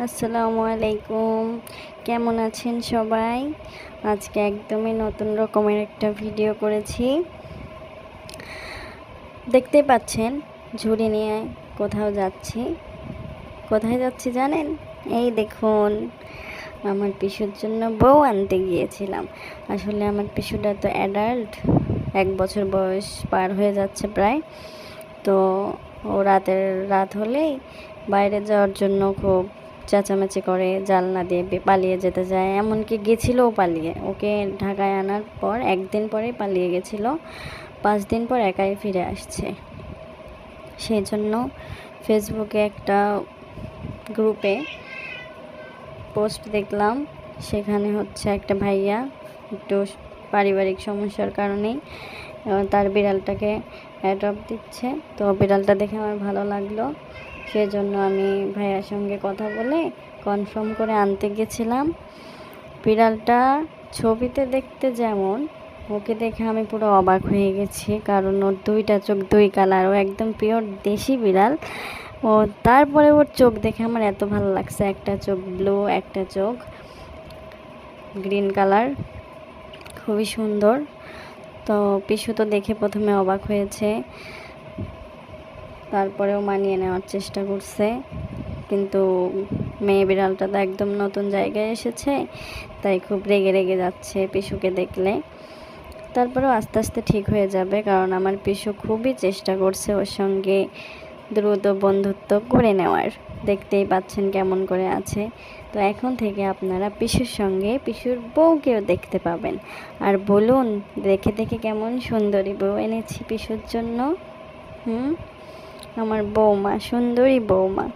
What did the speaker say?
আসসালামু আলাইকুম। কেমন আছেন সবাই? আজকে একদমই নতুন রকমের একটা ভিডিও করেছি। দেখতে পাচ্ছেন, ঝুড়ি নিয়ে কোথাও যাচ্ছি। কোথায় যাচ্ছি জানেন? এই দেখুন, আমার পিসুর জন্য বউ আনতে গিয়েছিলাম। আসলে আমার পিসুটা তো অ্যাডাল্ট এক বছর বয়স পার হয়ে যাচ্ছে প্রায়। তো ও রাতের রাত হলেই বাইরে যাওয়ার জন্য খুব চেঁচামেচি করে জালনা দিয়ে পালিয়ে যেতে যায়। এমনকি গেছিলোও পালিয়ে। ওকে ঢাকায় আনার পর একদিন পরেই পালিয়ে গেছিল। পাঁচ দিন পর একাই ফিরে আসছে। সেই জন্য ফেসবুকে একটা গ্রুপে পোস্ট দেখলাম। সেখানে হচ্ছে একটা ভাইয়া একটু পারিবারিক সমস্যার কারণেই তার বিড়ালটাকে অ্যাডপ্ট দিচ্ছে। তো বিড়ালটা দেখে আমার ভালো লাগল। সেজন্য আমি ভাইয়ার সঙ্গে কথা বলে কনফার্ম করে আনতে গেছিলাম। বিড়ালটা ছবিতে দেখতে যেমন, ওকে দেখে আমি পুরো অবাক হয়ে গেছি, কারণ ওর দুইটা চোখ দুই কালার, ও একদম পিওর দেশি বিড়াল। ও তারপরে ওর চোখ দেখে আমার এত ভালো লাগছে, একটা চোখ ব্লু একটা চোখ গ্রিন কালার খুবই সুন্দর। তো পিসু তো দেখে প্রথমে অবাক হয়েছে। তারপরেও মানিয়ে নেওয়ার চেষ্টা করছে। কিন্তু মেয়ে বিড়ালটা তো একদম নতুন জায়গায় এসেছে, তাই খুব রেগে রেগে যাচ্ছে পিসুকে দেখলে। তারপরেও আস্তে আস্তে ঠিক হয়ে যাবে, কারণ আমার পিসু খুবই চেষ্টা করছে ওর সঙ্গে দ্রুত বন্ধুত্ব করে নেওয়ার। দেখতেই পাচ্ছেন কেমন করে আছে। তো এখন থেকে আপনারা পিসুর সঙ্গে পিসুর বউকেও দেখতে পাবেন। আর বলুন, দেখে দেখে কেমন সুন্দরী বউ এনেছি পিসুর জন্য। হুম? আমার বৌমা সুন্দরী বৌমা।